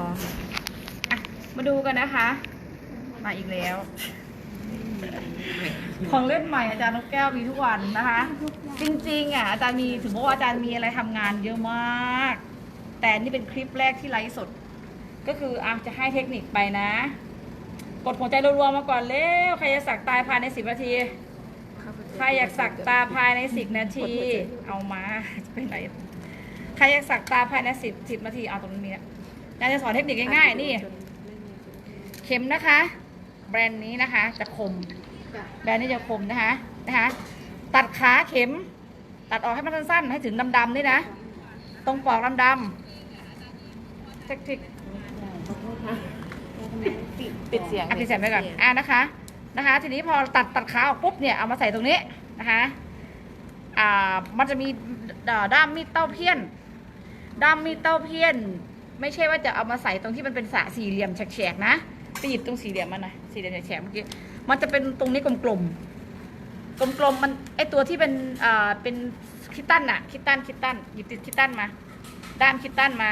รออะมาดูกันนะคะ มาอีกแล้ว ของเล่นใหม่อาจารย์นกแก้วมีทุกวันนะคะ จริงๆอะอาจารย์มีถึงบอกว่าอาจารย์มีอะไรทำงานเยอะมาก แต่นี่เป็นคลิปแรกที่ไลฟ์สด ก็คืออะจะให้เทคนิคไปนะ กดหัวใจรัวๆมาก่อนเร็วใครจะสักตายภายในสิบนาทีใครอยากสักตาภายในสิบนาที เอามาจะไปไหนใครอยากสักตาภายในสิบสิบนาทีเอาตรงนี้นะ อาจารย์จะสอนเทคนิคง่ายๆนี่ เข็มนะคะ แบรนด์นี้นะคะจะคม แบรนด์นี้จะคมนะคะนะคะ ตัดขาเข็ม ตัดออกให้มันสั้นๆ ให้ถึงดำๆนี่นะ ตรงปอกดำๆเทคนิคปิดเสียงอะพี่แซมไปก่อนอ่านะคะนะคะ ทีนี้พอตัดตัดขาออกปุ๊บเนี่ยเอามาใส่ตรงนี้นะคะอ่ามันจะมีดาด้ามมีดเต้าเพี้ยนด้ามมีดเต้าเพี้ยน ไม่ใช่ว่าจะเอามาใส่ตรงที่มันเป็นสระสี่เหลี่ยมแฉกๆนะไปหยิบตรงสี่เหลี่ยมมันนะสี่เหลี่ยมแฉกเมื่อกี้มันจะเป็นตรงนี้กลมๆกลมๆมันไอตัวที่เป็นอ่าเป็นคิตตันอะคิตตันคิตตันหยิบติดคิตตันมา ด้ามคิตตันมา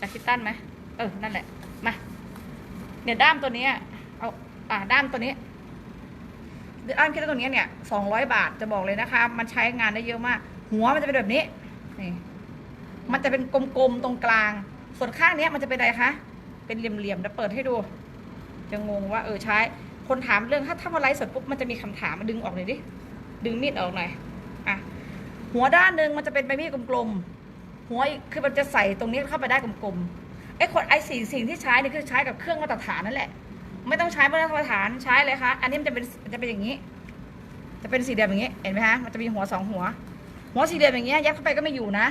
จากคิตตันไหมเออนั่นแหละมาเนี่ยด้ามตัวนี้เอาอ่าด้ามตัวนี้ด้ามคิดตัวนี้เนี่ยสองร้อยบาทจะบอกเลยนะคะ มันใช้งานได้เยอะมาก หัวมันจะเป็นแบบนี้นี่มันจะเป็นกลมๆตรงกลาง ส่วนข้างเนี้ยมันจะเป็นอะไรคะ เป็นเหลี่ยมๆเดี๋ยวเปิดให้ดู จะงงว่าเออใช้ คนถามเรื่องถ้าถ้ามาไลฟ์สดปุ๊บมันจะมีคำถามมาดึงออกหน่อยดิ ดึงมีดออกหน่อย อะ หัวด้านหนึ่งมันจะเป็นใบมีดกลมๆ หัวอีกคือมันจะใส่ตรงนี้เข้าไปได้กลมๆ ไอ้คนไอ้สิ่งสิ่งที่ใช้นี่คือใช้กับเครื่องมาตรฐานนั่นแหละ ไม่ต้องใช้มาตรฐานใช้เลยคะ อันนี้มันจะเป็นจะเป็นอย่างนี้ จะเป็นสี่เหลี่ยมอย่างนี้ เห็นไหมฮะมันจะมีหัวสองหัว หัวสี่เหลี่ยมอย่างเงี้ยยัดเข้าไปก็ไม่อยู่นะ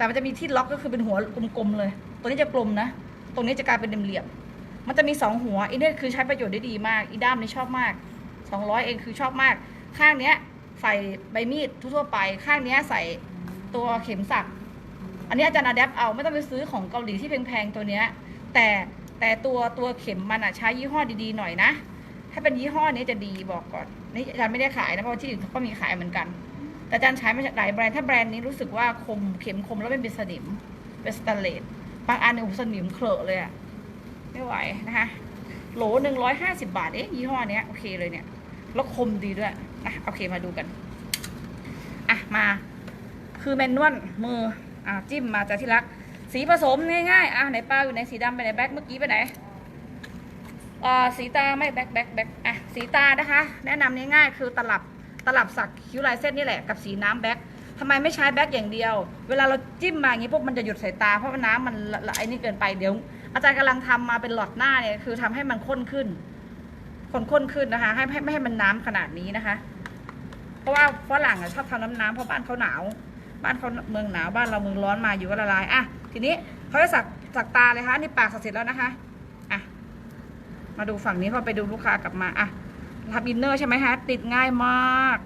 แต่มันจะมีที่ล็อกก็คือเป็นหัวกลมๆเลย ตัวนี้จะกลมนะ ตรงนี้จะกลายเป็นเหลี่ยมๆมันจะมีสองหัวอีเนี่ยคือใช้ประโยชน์ได้ดีมาก อีด้ามนี่ชอบมากสองร้อยเองคือชอบมาก ข้างเนี้ยใส่ใบมีดทั่วๆไป ข้างเนี้ยใส่ตัวเข็มสัก อันนี้อาจารย์อะแดปเอาไม่ต้องไปซื้อของเกาหลีที่แพงๆตัวเนี้ย แต่แต่ตัวตัวเข็มมันอะใช้ยี่ห้อดีๆหน่อยนะ ถ้าเป็นยี่ห้อนี้จะดีบอกก่อน นี่อาจารย์ไม่ได้ขายนะเพราะที่อื่นเขาก็มีขายเหมือนกัน แต่อาจารย์ใช้มาจากหลายแบรนด์ถ้าแบรนด์นี้รู้สึกว่าคมเข็มคมแล้วเป็นเป็นสนิมเป็นสแตนเลสบางอันเนี่ยโอ้โหสนิมเคลอะเลยอะไม่ไหวนะคะโหลหนึ่งร้อยห้าสิบาทเอ๊ะยี่ห้อเนี้ยโอเคเลยเนี่ยแล้วคมดีด้วยอะโอเคมาดูกันอะมาคือแมนนวลมืออะจิ้มมาจากที่รัก สีผสมง่ายๆอะไหนปลาอยู่ไหนสีดำไปไหนแบ็คเมื่อกี้ไปไหนอ่าสีตาไม่แบ็คแบ็คแบ็คอะสีตานะคะ แนะนำง่ายๆคือตลับ ตลับสักคิ้วลายเส้นนี่แหละกับสีน้ำแบ็คทำไมไม่ใช้แบ็คอย่างเดียว เวลาเราจิ้มมาอย่างนี้ปุ๊บมันจะหยุดสายตาเพราะว่าน้ำมันละไอ้นี่เกินไปเดี๋ยว อาจารย์กำลังทำมาเป็นหลอดหน้าเนี่ยคือทำให้มันข้นขึ้นคนข้นขึ้นนะคะ ให้ให้ไม่ให้มันน้ำขนาดนี้นะคะ เพราะว่าฝรั่งชอบทำน้ำน้ำเพราะบ้านเขาหนาว บ้านเขาเมืองหนาวบ้านเราเมืองร้อนมาอยู่ก็ละลายอะทีนี้เขาจะสักสักตาเลยคะนี่ปากสักเสร็จแล้วนะคะอะมาดูฝั่งนี้พอไปดูลูกค้ากลับมาอะ ทำอินเนอร์ใช่ไหมฮะ ติดง่ายมาก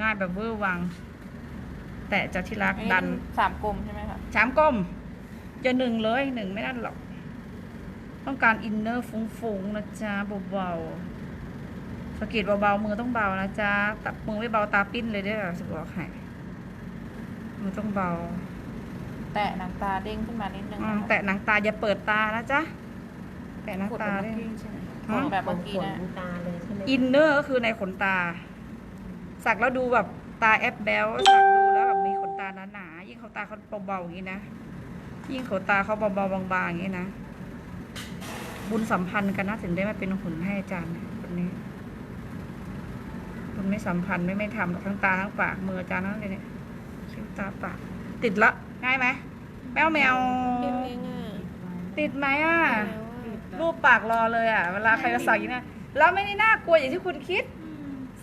ง่ายแบบเวอร์วัง แต่จะที่รักดันสามกลมใช่ไหมคะสามก้มจะหนึ่งเลยหนึ่งไม่ได้หรอก ต้องการอินเนอร์ฟุ้งๆนะจ๊ะเบาๆสะกิดเบาๆมือต้องเบานะจ๊ะตับมือไม่เบาตาปิ้นเลยเด้อสบอกให้มือต้องเบา แตะหนังตาเด้งขึ้นมานิดนึงอืนะมคะแตะหนังตาอย่าเปิดตานะจ๊ะแตะหนังกดตาแบบได้เมื่อกี้ใช่ไหมฮะกดแบบเมื่อกี้นะ ขนตาเลยใช่ไหมอินเนอร์ก็คือในขนตา สักแล้วดูแบบตาแอปแบลสักดูแล้วแบบมีขนตาหนาๆยิ่งขนตาเขาเบาๆอย่างนี้นะยิ่งขนตาเขาเบาๆบางๆอย่างนี้นะบุญสัมพันธ์กันนะถึงได้มาเป็นหุ่นให้อาจารย์คนนี้บุญไม่สัมพันธ์ไม่ไม่ทำหรอกทั้งตาทั้งปากมืออาจารย์นั่นเลยเนี่ยคิ้วตาปากติดละง่ายไหมแมวแมวติดไหมอะรูปปากรอเลยอะ เวลาใครจะสักอย่างนี้นะ แล้วไม่ได้น่ากลัวอย่างที่คุณคิด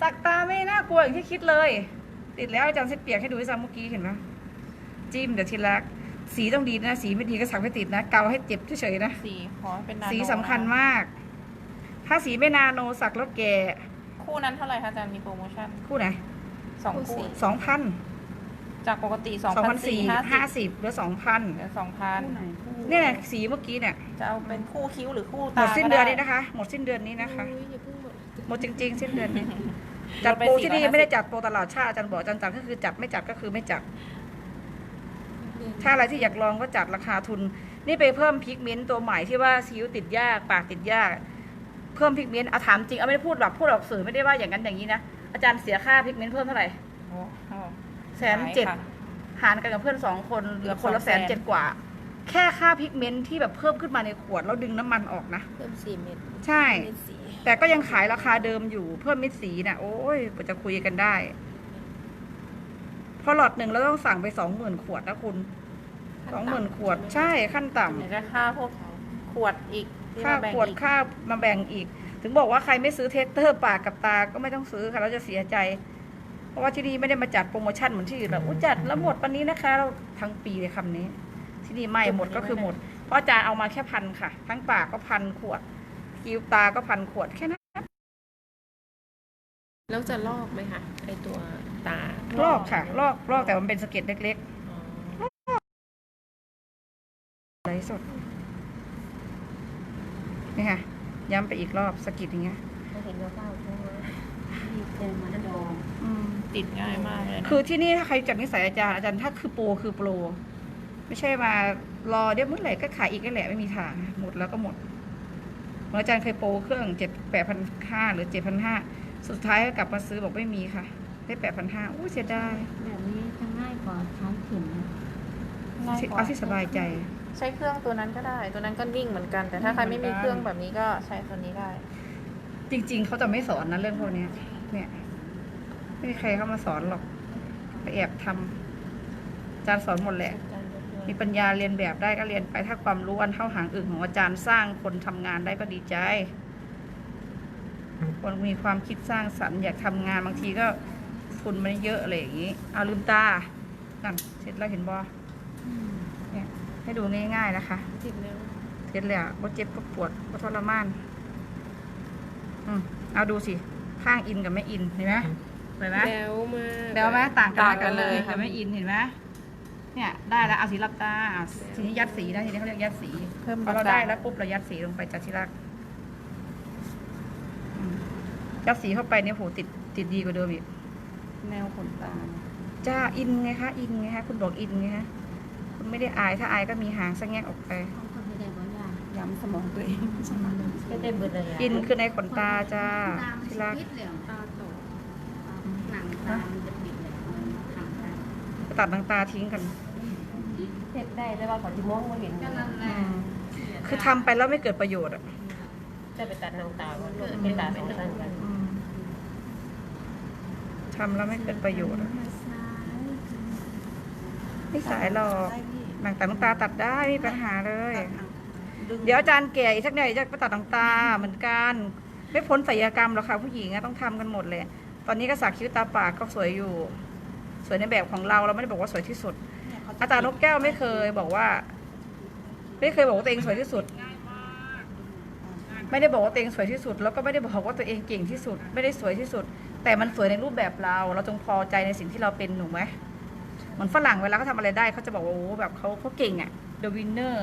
สักตาไม่ได้น่ากลัวอย่างที่คิดเลย ติดแล้วอาจารย์เส้นเปียกให้ดูให้ซ้ำเมื่อกี้เห็นไหมจิ้มเดี๋ยวทีละสีต้องดีนะ สีไม่ดีก็สักไม่ติดนะ เกาให้เจ็บเฉยๆนะ สีขอให้เป็นนาโนสีสำคัญมาก ถ้าสีไม่นาโนสักแล้วแก่คู่นั้นเท่าไหร่คะอาจารย์มีโปรโมชั่นคู่ไหนสองคู่สองพัน จากปกติสองสองพัพันนสี่สี่ห้าห้าสิบสิบหรือสองพันเหลือสองพันเนี่ยแหละสีเมื่อกี้เนี่ยจะเอาเป็นคู่คิ้วหรือคู่หมตาดสิ้นก็เดือนไนี้นะคะ หมดสิ้นเดือนนี้นะคะหมดจริง ๆ สิ้นเดือนนี้ลจัดดไปโปรที่นี่450ไม่ได้จัดโปรตลาดชาติอาจารย์บอกอาจารย์จัดก็คือจัดไม่จัดก็คือไม่จัด ถ้าอะไรที่อยากลองก็จัดราคาทุน นี่ไปเพิ่มพิกเมนต์ตัวใหม่ที่ว่าสิวติดยากปากติดยาก เพิ่มพิกเมนต์เอาถามจริงเอาไม่ได้พูดหรอกพูดออกสื่อไม่ได้ว่าอย่างนั้นอย่างนี้นะอาจารย์เสียค่าพิกเมนต์เพิ่มเท่าไหร่โอ้โห แสนเจ็ดหลายค่ะ หารกันกับเพื่อนสองคนเหลือคนละสแสองนแสนเจ็ดกว่า แค่ค่าพิกเมนต์ที่แบบเพิ่มขึ้นมาในขวดแล้วดึงน้ำมันออกนะ เพิ่มสี่เม็ดใช่ เม็ดสีแต่ก็ยังขายราคาเดิมอยู่เพิ่มเม็ดสีนะ่ะ โอ้ยกว่าจะคุยกันได้เพอหลอดหนึ่งเราต้องสั่งไปสองหมื่นขวดนะคุณสองหมื่นขวดใช่ขั้นต่ำไหนจะค่าพวกขวดอีกที่ค่ามาแบ่งขวดอีกค่ามาแบ่งอีก ถึงบอกว่าใครไม่ซื้อเทสเตอร์ปากกับตาก็ไม่ต้องซื้อค่ะเราจะเสียใจเพ ราะว่าที่นี่ไม่ได้มาจัดโปรโมชั่นเหมือนที่อื่นแบบอุ้ยจัดแล้วหมดวันนี้นะคะเราทั้งปีเลยคำนี้ ที่นี่ไม่หมดก็คือหมด เพราะอาจารย์เอามาแค่พันค่ะ ทั้งปากก็พันขวดคิ้วตาก็พันขวดแค่นั้นแล้วจะลอกไหมคะไอตัวตาลอกค่ะ ลอกลอกแต่มันเป็นสะเก็ดเล็กอ๋อๆไหลสดนี่ค่ะย้ำไปอีกรอบสะกิดอย่างเงี้ยถ้าเห็นว่าเก้า ช่วงมีเป็นมันดองอืมติดง่ายมากเลยนะคือที่นี่ถ้าใครจัดนิสัยอาจารย์อาจารย์ถ้าคือโปรคือโปรไม่ใช่มารอเดี๋ยวเมื่อไหร่ก็ขายอีกนั่นแหละไม่มีทางหมดแล้วก็หมดเหมื่อนอาจารย์เคยโปรเครื่องเจ็ดแปดพันห้าหรือเจ็ดพันห้าสุดท้ายก็กลับมาซื้อบอกไม่มีค่ะ ได้แปดพันห้าอู้เสียดายแบบนี้จะง่ายกว่าใช้เข็มนะง่ายกว่าเอาที่สบายใจ ใช้เครื่องตัวนั้นก็ได้ ตัวนั้นก็นิ่งเหมือนกัน แต่ถ้าใครไม่มีเครื่องแบบนี้ก็ใช้ตัวนี้ได้ จริง ๆ เขาจะไม่สอนนะเรื่องพวกเนี้ยเนี่ยไม่มีใครเข้ามาสอนหรอกไปแอบทำอาจารย์สอนหมดแหละ มีปัญญาเรียนแบบได้ก็เรียนไปถ้าความรู้อันเท่าหางอึ่งของอาจารย์สร้างคนทำงานได้ก็ดีใจ คนมีความคิดสร้างสรรค์อยากทำงานบางทีก็ทุนมันเยอะอะไรอย่างนี้ เอาลืมตานั่นเสร็จแล้วเห็นบอเนี่ยให้ดูง่ายๆนะคะติดแล้วเสร็จแล้วบ่เจ็บก็ปวดบ่ทรมาน อืมเอาดูสิ ข้างอินกับไม่อินเห็นไหมเห็นไหมแล้วมากแล้วไหมต่างกันต่างกันเลยอิกับไม่อินเห็นไหมเนี่ยได้แล้วเอาสีรับตาอะทีนี้ยัดสีนะทีนี้เขาเรียกยัดสีเพิ่มพอเราราคาได้แล้วปุ๊บเรายัดสีลงไปจัดที่รักอืมยัดสีเข้าไปเนี่ยโหติดติดดีกว่าเดิมอีกแนวขนตาจ้าอินไงคะอินไงคะคุณบอกอินไงฮะคุณไม่ได้อายถ้าอายก็มีหางสังแงกออกไปาย้ำสมองตัวเองไม่ได้เบิดเลยอินคือในขนตาจ้าตามันที่จะรักปิดเหลี่ยมตาโตหนังตามันจะปิดเหลี่ยมมันทำได้ตัดทางตาทิ้งกันเช็ดได้แต่ว่าก่อนที่มองไม่เห็นก็นั่นแหอืละมคือทำไปแล้วไม่เกิดประโยชน์อะจะไปตัดนางตาก่อนเป็นตาสองสั้นกันอืมทำแล้วไม่เกิดประโยชน์อะไม่สายหรอกหนังตาน้ำตาตัดได้ไม่มีปัญหาเลย เดี๋ยวอาจารย์แก่อีกสักหน่อยจะไปตัดหนังตาเหมือนกัน ไม่พ้นศัลยกรรมหรอกค่ะผู้หญิงอะต้องทำกันหมดเลย ตอนนี้ก็สักคิ้วตาปากก็สวยอยู่ สวยในแบบของเราเราไม่ได้บอกว่าสวยที่สุด อาจารย์นกแก้วไม่เคยบอกว่า ไม่เคยบอกว่าตัวเองสวยที่สุด ไม่ได้บอกว่าตัวเองสวยที่สุด แล้วก็ไม่ได้บอกว่าตัวเองเก่งที่สุด ไม่ได้สวยที่สุด แต่มันสวยในรูปแบบเรา เราจงพอใจในสิ่งที่เราเป็นหนูไหมเหมือนฝรั่งเวลาเขาทำอะไรได้เขาจะบอกว่าโอ้แบบเขาเขาเก่งอะ the winner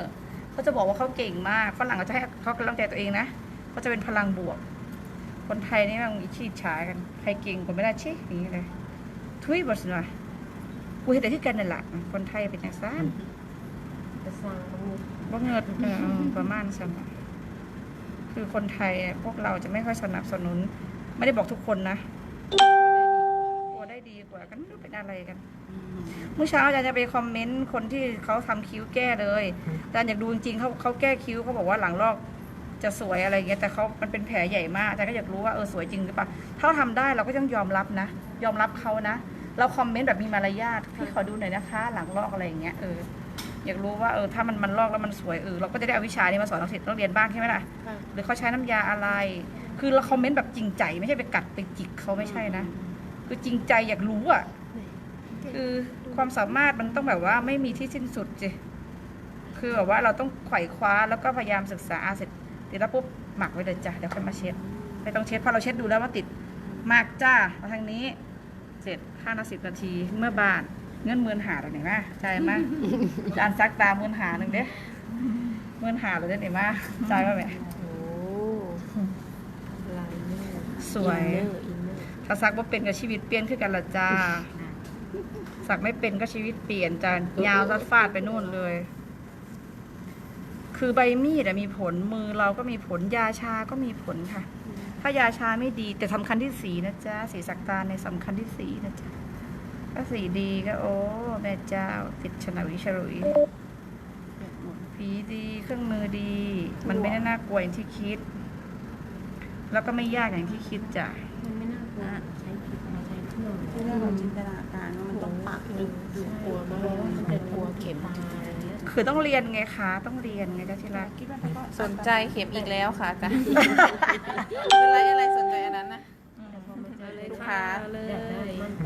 เขาจะบอกว่าเขาเก่งมากฝรั่งเขาจะให้เขากำลังใจตัวเองนะเขาจะเป็นพลังบวก คนไทยนี่มันอิจฉากันใครเก่งกว่าไม่ได้ชิอย่างนี้เลยทุยบทสินะกูเห็นแต่ที่กันนั่นแหละคนไทยเป็นอย่างนั้นจะสร้างมันมีว่าเงินเออเออประมาณสมคือคนไทยอะพวกเราจะไม่ค่อยสนับสนุน ไม่ได้บอกทุกคนนะกลัวได้ดีกว่ากันไม่รู้เป็นอะไรกัน เมื่อเช้าอาจารย์จะไปคอมเมนต์คนที่เขาทำคิ้วแก้เลยอาจารย์อยากดูจริงๆเขาเขาแก้คิ้วเขาบอกว่าหลังลอกจะสวยอะไรอย่างเงี้ยแต่เขามันเป็นแผลใหญ่มากอาจารย์ก็อยากรู้ว่าเออสวยจริงหรือเปล่าถ้าเราทำได้เราก็ต้องยอมรับนะ ยอมรับเขานะเราคอมเมนต์แบบมีมารยาทพี่ขอดูหน่อยนะคะ หลังลอกอะไรอย่างเงี้ยเอออยากรู้ว่าเออถ้ามันมันลอกแล้วมันสวยเออเราก็จะได้เอาวิชานี้มาสอนนักศึกษานักเรียนบ้างใช่ไหมล่ะค่ะหรือเขาใช้น้ำยาอะไร คือเราคอมเมนต์แบบจริงใจ ไม่ใช่ไปกัดไปจิกเขาไม่ใช่นะ คือจริงใจอยากรู้อะ คือความสามารถมันต้องแบบว่าไม่มีที่สิ้นสุดจิคือแบบว่าเราต้องไขว่คว้าแล้วก็พยายามศึกษาอะเสร็จเดี๋ยวแล้วปุ๊บหมักไว้เลยจ้ะเดี๋ยวค่อยมาเช็ดไม่ต้องเช็ดเพราะเราเช็ดดูแล้วว่าติดมากจ้ามาทางนี้ เสร็จห้านาสิบนาทีเมื่อบานเงินหมื่นหาตรงไหนมาใจายมาจานซักตาหมื่นหาหนึ่งเด้หมื่นหาเลยเด้ไหนมาใจายมาไหมโอ้ลายเนอร์สวยอินเนอร์อินเนอร์ถ้าซักว่าเป็นกับชีวิตเปลี่ยนขึ้นกันละจ้า สักไม่เป็นก็ชีวิตเปลี่ยนจ้ายาวซัดฟาดไปนู่นเลย คือใบมีดอะมีผลมือเราก็มีผลยาชาก็มีผลค่ะ ถ้ายาชาไม่ดีแต่สำคัญที่สีนะจ๊ะสีสักตาในสำคัญที่สีนะจ๊ะถ้าสีดีก็โอ้แม่เจ้าติดฉนาวิฉลุยผีดีเครื่องมือดี มันไม่ได้น่ากลัวอย่างที่คิด แล้วก็ไม่ยากอย่างที่คิดจ้ะมันไม่น่ากลัวใช้ผิดมาใช้เครื่องที่เราจินตนาการว่ามันต้องปัก ดึกดึกกลัวมากมันจะกลัวเข็มมาอะไรเงี้ยคือต้องเรียนไงคะ ต้องเรียนไงจ้ะที่รัก คิดว่าเขาก็สนใจเข็มอีกแล้วค่ะอาจารย์คืออะไรอะไรสนใจอันนั้นนะ ลูกค้า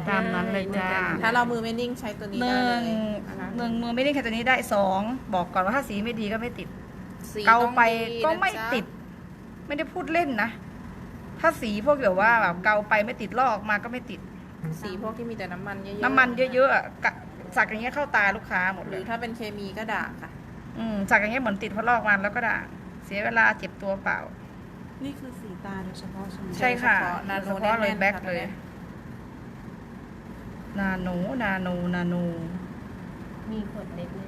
ตามนั้นเลยจ้า ถ้าเรามือไม่นิ่งใช้ตัวนี้หได้นึ่เลงยนะคะหนึ่งมือไม่ได้แค่ตัวนี้ได้สองบอกก่อนว่าถ้าสีไม่ดีก็ไม่ติด สีเกาไปต้องดีนะก็ไม่จ๊ะติด ไม่ได้พูดเล่นนะ ถ้าสีพวกแบบว่าแบบเกาไปไม่ติดลอกออกมาก็ไม่ติด สีพวกที่มีแต่น้ำมันเยอะๆน้ำมันเยอะๆอะกะสักอย่างเงี้ยเข้าตาลูกค้าหมดหเลรือยถ้าเป็นเคมีก็ด่างค่ะ อืมสักอย่างเงี้ยเหมือนติดเพราะลอกมันแล้วก็ด่างเสียเวลาเจ็บตัวเปล่า นี่คือสีตาโดยเฉพาะใช่ไหมใช่ค่ะเฉพาะนาโนเฉพาะเลยแน่นๆแบ็คค่ะ เลย นาโนนาโนนาโนมีขวดเล็กไหม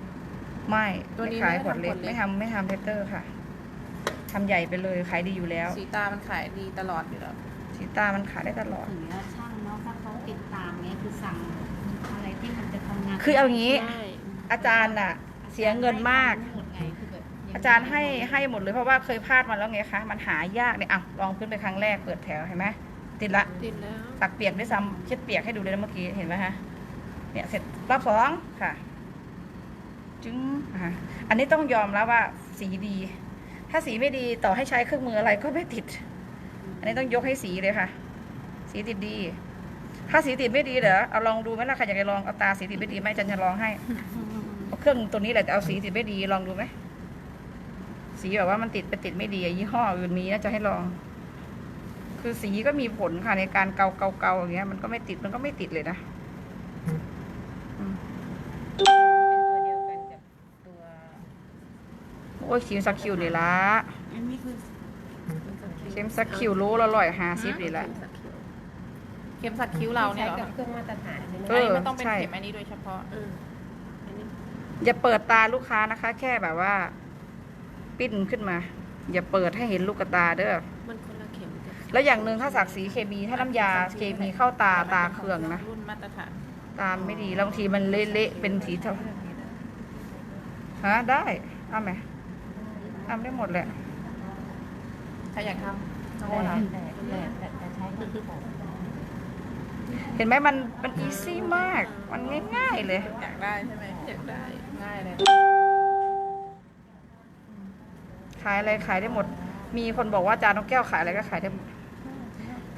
ไม่ตัวนี้ไม่ขายไม่ขวดเล็กทำขวดเล็กไม่ทำไม่ทำเทสเตอร์ค่ะทำใหญ่ไปเลยขายดีอยู่แล้ว สีตามันขายดีตลอดอยู่แล้วสีตามันขายได้ตลอด ถึงแล้วช่างเนาะถ้าเขาติดตามเนี้ย คือสั่งอะไรที่มันจะทำงานคือเอางี้ ใช่ อาจารย์น่ะ เสียเงินมากหมดไงคือแบบงอาจารย์ให้ให้หมดเลยเพราะว่าเคยพลาดมาแล้วไงคะ มันหายากเนี่ยอะลองขึ้นไปครั้งแรกเปิดแถวเห็นไหมติดละ ติดแล้ว ตักเปียกด้วยซ้ำเช็ดเปียกให้ดูเลยนะเมื่อกี้เห็นไหมฮะเนี่ยเสร็จรอบสองค่ะ จึงอะอันนี้ต้องยอมแล้วว่าสีดี ถ้าสีไม่ดีต่อให้ใช้เครื่องมืออะไรก็ไม่ติด อันนี้ต้องยกให้สีเลยค่ะ สีติดดี ถ้าสีติดไม่ดีเดี๋ยวเอาลองดูไหมล่ะใครอยากจะลองเอาตาสีติดไม่ดีไหมอาจันจะลองให้เอาเครื่องตัวนี้แหละแต่เอาสีติดไม่ดีลองดูไหมสีแบบว่ามันติดไปติดไม่ดีอะยี่ห้ออื่นมีนะจะให้ลอง คือสีก็มีผลค่ะในการเกาเกาเกาอย่างเงี้ย มันก็ไม่ติดมันก็ไม่ติดเลยนะอืมเป็นตัวเดียวกันกับตัวโอ้ยคิวสักคิวนี่ละอันนี้คือเข็มสักคิวโลละร้อยห้าสิบนี่ละ เข็มสักคิ้วเราเนี่ยใช้เหรอกับเครื่องมาตรฐานใช่ไหมเออันอนี้มันต้องเป็นใช่ เข็มอันนี้โดยเฉพาะเอออันนี้อย่าเปิดตาลูกค้านะคะ แค่แบบว่า ปิ้นขึ้นมา อย่าเปิดให้เห็นลูกตาเด้อมันคนละเข็มกันแล้วอย่างหนึ่งถ้าสักสีเคมีถ้าน้ำยาเคมีเข้าตาตาเคืองนะรุ่นมาตรฐาน ตามไม่ดีแล้วบางทีมันเละๆเป็นสีเทาฮะได้เอาไหมทำได้หมดแหละ ใครอยากทำน้องแต่โอ๋เหรอแต่แต่แต่แต่ใช้ที่ของ เห็นไหมมันมันอีซี่มาก มันง่ายๆเลย อยากได้ใช่ไหมอยากได้ง่ายเลย ขายอะไรขายได้หมด มีคนบอกว่าอาจารย์นกแก้วขายอะไรก็ขายได้หมด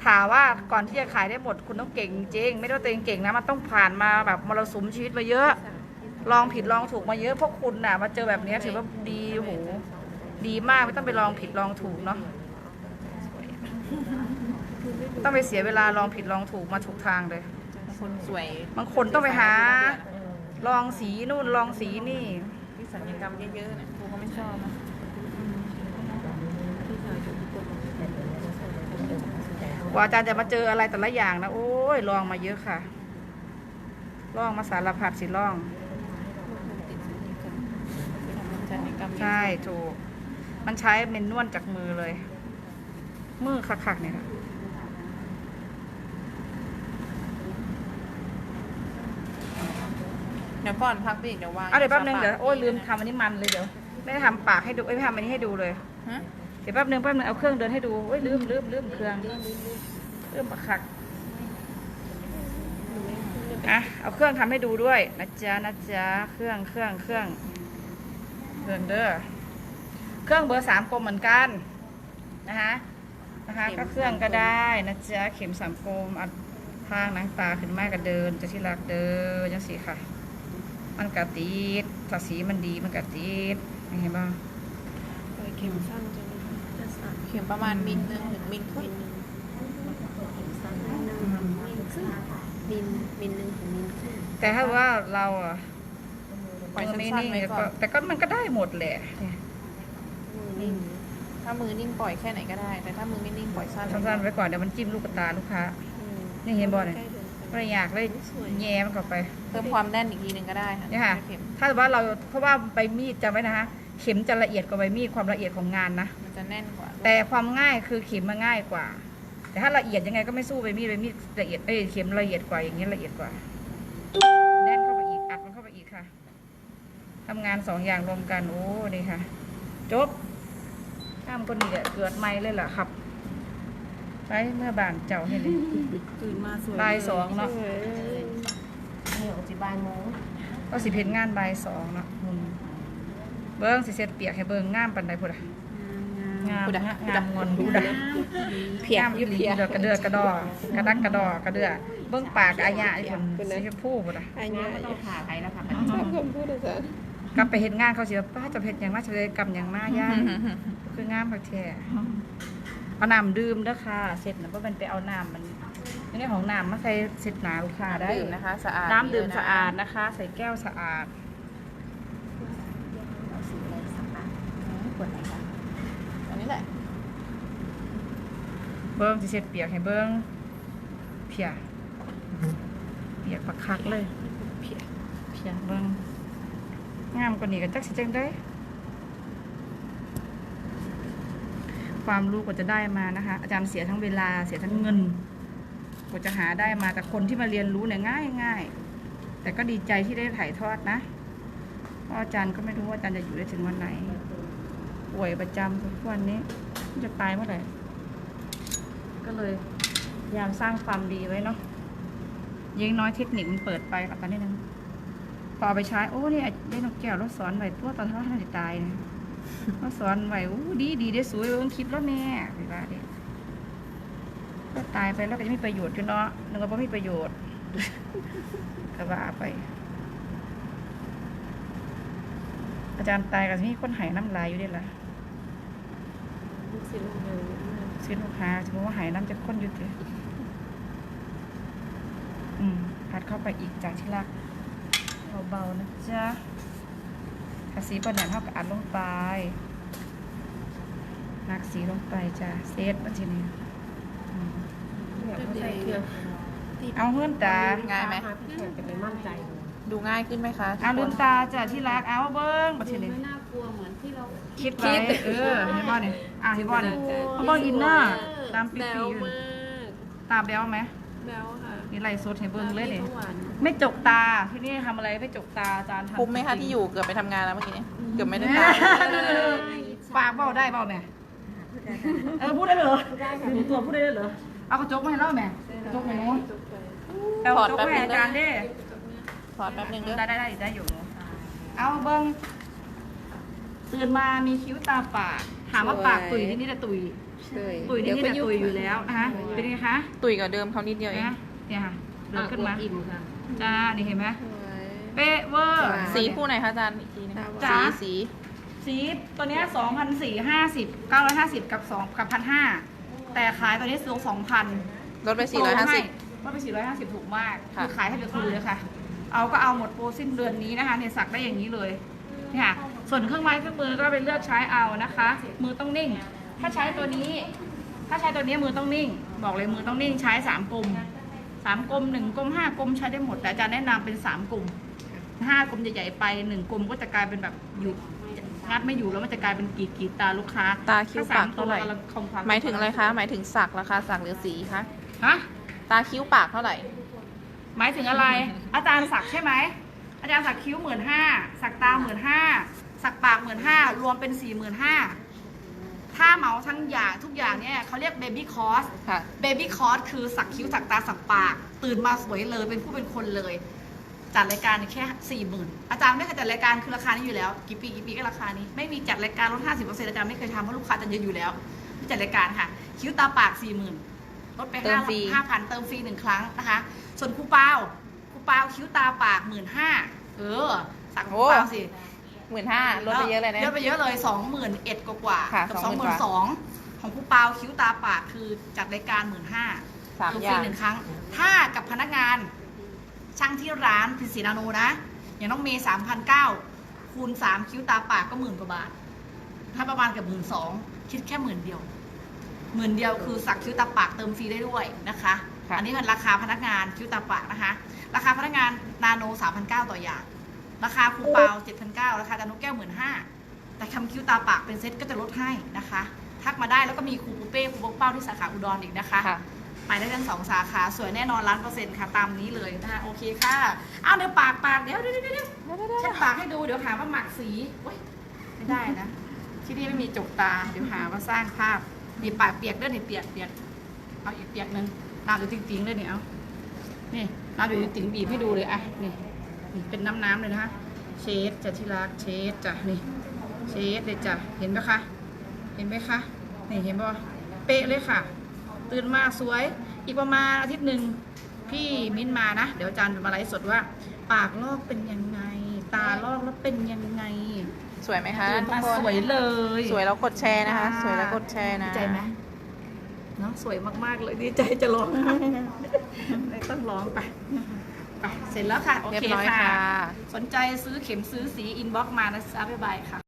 ถามว่าก่อนที่จะขายได้หมดคุณต้องเก่งจริง ไม่ได้ว่าตัวเองเก่งนะมันต้องผ่านมาแบบมรสุมชีวิตมาเยอะ ลองผิดลองถูกมาเยอะพวกคุณน่ะมาเจอแบบเนี้ยถือว่าดีโอ้โหดีมากไม่ต้องไปลองผิดลองถูกเนาะ ต้องไปเสียเวลาลองผิดลองถูกมาถูกทางเลย คนสวยบางคนต้องไปหา ลองสีนู่นลองสีนี่ ที่สัญญกรรมเยอะๆเนี่ยครูก็ไม่ชอบนะกว่าอาจารย์จะมาเจออะไรแต่ละอย่างนะ โอ้ยลองมาเยอะค่ะ ลองมาสารพัดสิลอง สัญญกรรมเยอะใช่ถูก มันใช้เมนนวลจากมือเลย มือคักๆเนี่ยค่ะ เดี๋ยวก่อนพักไปอีกเดี๋ยววางเอาเดี๋ยวแป๊บนึงเดี๋ยวโอ้ยลืมทำอันนี้มันเลยเดี๋ยวไม่ได้ทำปากให้ดูเอ้ยไม่ทำอันนี้ให้ดูเลย ฮะเดี๋ยวแป๊บนึงแป๊บนึงเอาเครื่องเดินให้ดูโอ้ยลืมลืมลืมเครื่องลืมปากคักอะเอาเครื่องทำให้ดูด้วยนะจ๊ะนะจ๊ะเครื่องเครื่องเครื่องเครื่องเด้อเครื่องเบอร์สามกลมเหมือนกันนะคะนะคะก็เครื่องก็ได้นะจ๊ะเข็มสามกลมอัดทางหนังตาขึ้นมากก็เดินจะที่รักเดินจังสิค่ะ มันกะติดถ้าสีมันดีมันกะติดเห็นบ้างเข็มสั้นจะไม่จะสั้นเข็มประมาณมิลนึงถึงมิลครึ่งเข็มสั้นมิลครึ่งมิลมิลหนึ่งถึงมิลครึ่งแต่ถ้าว่าเราอะปล่อยมือสั้ไม่นนิ่งๆไว้เนี่ยก่อก็นแต่ก็มันก็ได้หมดแหละเนี่ยมือนิ่งถ้ามือนิ่งปล่อยแค่ไหนก็ได้ แต่ถ้ามือไม่นิ่งปล่อยสั้นสั้นๆไว้ก่อนเดี๋ยวมันจิ้มลูกตาลูกค้านี่เห็นบ่เนี่ย ไม่ได้อยากเลยแย่มันเข้าไป เพิ่มความแน่นอีกทีหนึ่งก็ได้ค่ะเนี่ยค่ะเข็มถ้าว่าเราเพราะว่าใบมีดจำไว้นะคะ เข็มจะละเอียดกว่าใบมีดความละเอียดของงานนะ มันจะแน่นกว่าแต่ความง่ายคือเข็มมันง่ายกว่า แต่ถ้าละเอียดยังไงก็ไม่สู้ใบมีดใบมีดละเอียดเอ้ยเข็มละเอียดกว่าอย่างนี้ละเอียดกว่าแน่นเข้าไปอีกอัดมันเข้าไปอีกค่ะทำงานสองอย่างรวมกันโอ้นี่ค่ะ จบข้ามคนนี้แหละเกิดไม่เลยเหรอครับ ไปเมื่อบานเจ้าเห็นดิตื่นมาสวยบ่ายสองเนาะนี่ออกสิบายโมงก็สิเพนงานบ่ายสองเนาะอืมเบิ้งสิเสร็จเปียกให้เบิ้งงามปันใดพุ่นอะงามพูดอะงามพูดอะงอนดูดะเพียงามยุอีบหลีเพียเดือกระเดือกระดอกระดักกระดอกระเดือเบิ้งปากอายะไอ้คนสีชมพูพุ่นอะอันงานี้นก็ต้องผ่าไทยแล้วค่ะชอบคำพูดอาจารย์กลับไปเห็นงานเขาสิว่าป้าจะเพ็ดอย่างมาจะเลยกรรมอย่างมาย่าคืองามพักแท้ เอาน้ำดื่มเด้อค่ะ เสร็จนะว่ามันไปเอาน้ำมันในเรื่องของน้ำมาใส่เสร็จหนาลูกค้าได้ดื่มนะคะ สะอาดน้ำดื่มสะอาดนะคะ ใส่แก้วสะอาดเอาสีอะไรสักปะขวดไหนคะอันนี้แหละ เบิ้งสิเสร็จเปียกให้เบิ้งเพียเปียกปักคักเลย เพียเพียเบิ้งงามกว่านี้กันจักสิจังได้ ความรู้กว่าจะได้มานะคะ อาจารย์เสียทั้งเวลาเสียทั้งเงินกว่าจะหาได้มาแต่คนที่มาเรียนรู้เนี่ยง่ายง่ายแต่ก็ดีใจที่ได้ถ่ายทอดนะเพราะอาจารย์ก็ไม่รู้ว่าอาจารย์จะอยู่ได้ถึงวันไหนป่วยประจำทุกวันนี้จะตายเมื่อไหร่ก็เลยพยายามสร้างความดีไว้เนาะยิ่งน้อยเทคนิคมันเปิดไปค่ะตอนนี้นึงพอเอไปใช้โอ้เนี่ยได้นกแก้วรถสอนไหวตัวตอนที่เราท่านจะตายเนี่ย รถสอนไหวอู้ดีดีได้สวยเบิ่งคลิปแล้วแม่ไปว่าเด็ก็ตายไปแล้วก็จะมีประโยชน์อยู่เนาะนึกว่าไม่มีประโยชน์ก็ว่าไป อาจารย์ตายกับที่คนหายน้ำลายอยู่ด้ล่ะสิลงเลยซื้อลูกค้าสมมติว่าหายน้ำจะข้นอยู่เถอะอืมพัดเข้าไปอีกจากที่รักเบาๆนะจ๊ะ กระสีปนนันเท่ากับอัดลงไปนักสีลงไปจ้ะเซตบัญชีนี้อืมใส่เครื่องเอาเพื่อนตาง่ายไหมจะไม่มั่นใจเลยดูง่ายขึ้นไหมคะทุกเอาคลืนมตาจ้ะที่รักเอาเบิ้งบัญชีนี้ไม่น่ากลัวเหมือนที่เราคิดไว้เออเห็นบ่เนี่ยอะเห็นบ่เนี่ยเขาบอกอินเนอร์ตามปีปีอยู่ตาแบ๊วไหมแล้วค่ะ นี่ไล่สดให้เบิ้งเลยเนี่ยหวานไม่จกตาที่นี่ทำอะไรไม่จกตาอาจารย์ทำคุ้มไหมคะจริงๆที่อยู่เกือบไปทำงานแล้วเมื่อกี้นี้เกือบไม่ได้เอตามอปากเบ้าได้เบ้าแม่เออพูดได้เหรอลืมตัวพูดได้เลยเหรอเอากระจกมาให้เล่าแม่กระจกให้หนูเอากระจกมาให้อาจารย์ดิถอดแป๊บนึงเด้อได้ได้ได้ได้อยู่หนูเอาเบิ้งตื่นมามีคิ้วตาปาก ถามว่าปากตุยที่นี่แต่ตุยเฉยตุยที่นี่แต่ตุยอยู่แล้วนะคะเป็นไงคะ ตุยกว่าเดิมเขานิดเดียวเองนะ เนี่ยค่ะเดินขึ้นมาอิ่มค่ะจ้านี่เห็นไหมเป๊ะเวอร์สีคู่ไหนคะอาจารย์อีกทีหนึงจ๊ะสีสีสีตัวเนี้สองพันสี่ห้าสิบเก้าร้อยห้าสิบกับสองกับพันห้าแต่ขายตัวนี้ซื้อสองพันลดไปสี่ร้อยห้าสิบลดไปสี่ร้อยห้าสิบถูกมากค่ะคือขายให้เหลือทุนเลยค่ะ เอาก็เอาหมดโปรสิ้นเดือนนี้นะคะเนี่ยสักได้อย่างนี้เลยเนี่ยค่ะส่วนเครื่องไม้เครื่องมือก็ไปเลือกใช้เอานะคะ มือต้องนิ่ง ถ้าใช้ตัวนี้ ถ้าใช้ตัวนี้มือต้องนิ่ง บอกเลยมือต้องนิ่งใช้สามกลม สามกลมหนึ่งกลมห้ากลมใช้ได้หมด แต่อาจารย์แนะนำเป็นสามกลมห้ากลมใหญ่ๆไปหนึ่งกลมก็จะกลายเป็นแบบอยู่งัดไม่อยู่แล้วมันจะกลายเป็นกรีดกรีดตาลูกค้าตาคิ้วปากเท่าไหร่ถ้สมตัวกำลังคงความหมายถึงอะไรคะ หมายถึงสักราคาสักหรือสีคะฮะตาคิ้วปากเท่าไหร่ หมายถึงอะไร อาจารย์สักใช่ไหมอาจารย์สักคิ้วหมื่นห้าสักตาหมื่นห้าสักปากหมื่นห้ารวมเป็นสี่หมื่นห้าถ้า เหมาทั้งอย่างทุกอย่างเนี่ยเขาเรียกเบบี้คอสค่ะ เบบี้คอสคือสักคิ้วสักตาสักปาก ตื่นมาสวยเลยเป็นผู้เป็นคนเลย จัดรายการแค่สี่หมื่นอาจารย์ไม่เคยจัดรายการคือราคานี้อยู่แล้วกี่ปีกี่ปีก็ราคานี้ ไม่มีจัดรายการลดห้าสิบเปอร์เซ็นต์อาจารย์ไม่เคยทำเพราะลูกค้าจะเยอะอยู่แล้วไม่จัดรายการค่ะ คิ้วตาปากสี่หมื่นลดไปเติห้ามฟรี ห้าพันเติมฟรีหนึ่งครั้งนะคะ ส่วนครูเปาครูเปาคิ้วตาปากหมื่นห้าเออสักครูเปาสิ หมื่นห้าลดไปเยอะเลยนะเยอะไปเยอะเลยสองหมื่นเอ็ดกว่าๆค่ะกับสองหมื่น20,000สองของครูเปาคิ้วตาปากคือจัดรายการหมื่นห้าสามเติมอฟรีย่างหนึ่งครั้ง ถ้ากับพนักงานช่างที่ร้านพินสีนาโนนะ อย่างน้องเมย์สามพันเก้าคูณสามคิ้วตาปากก็หมื่นกว่าบาท ถ้าประมาณเกับหมื่นสองคิดแค่หมื่นเดียวหมื่นเดียวคือสักคิ้วตาปากเติมฟรีได้ด้วยนะคะค่ะอันนี้เป็นราคาพนักงานคิ้วตาปากนะคะ ราคาพนักงานนาโนสามพันเก้าต่ออย่าง ราคาครูเปาเจ็ดพันเก้าราคาจานุกแก้วหมื่นห้าแต่ทำคิ้วตาปากเป็นเซ็ตก็จะลดให้นะคะ ทักมาได้แล้วก็มีครูปูเป้ครูโบกเป้าที่สาขาอุดรอีกนะคะค่ะ ไปได้ทั้งสองสาขาสวยแน่นอนล้านเปอร์เซ็นต์ค่ะตามนี้เลยนะคะโอเคค่ะอ้าวเดี๋ยวปากปากเดี๋ยวเดี๋ยวเดี๋ยวเดี๋ยว เช็ดปากให้ดูเดี๋ยวหาว่าหมักสีเว้ยไม่ได้นะ ที่นี่ไม่มีจกตา เดี๋ยวหาว่าสร้างภาพนี่ปากเปียกเด้อนี่เปียกเปียกเอาอีกเปียกหนึงน้ำอยู่จริงๆเลยนี่เอานี่น้ำอยู่จริงๆบีบให้ดูเลยอะนี่นี่ เป็นน้ำน้ำๆเลยนะคะ เชดจะที่รักเชดจ้ะนี่ เชดเลยจ้ะเห็นไหมคะเห็นไหมคะนี่เห็นป่ะเป๊ะเลยค่ะ ตื่นมาสวย อีกประมาณอาทิตย์หนึ่งพี่มิ้นมานะ เดี๋ยวอาจารย์จะมาไลฟ์สดว่า ปากลอกเป็นยังไง ตาลอกแล้วเป็นยังไงสวยไหมคะตื่นทุกมาคนสวยเลย สวยแล้วกดแชร์นะคะ สวยแล้วกดแชร์นะดีใจไหมเนาะสวยมากๆเลยดีใจจะร้องไม่ต้องร้องไป ไปเสร็จแล้วค่ะ โอเรียบเคร้อยค่ะ ค่ะ สนใจซื้อเข็มซื้อสีอินบ็อกมานะจ๊ะบ๊ายบายค่ะ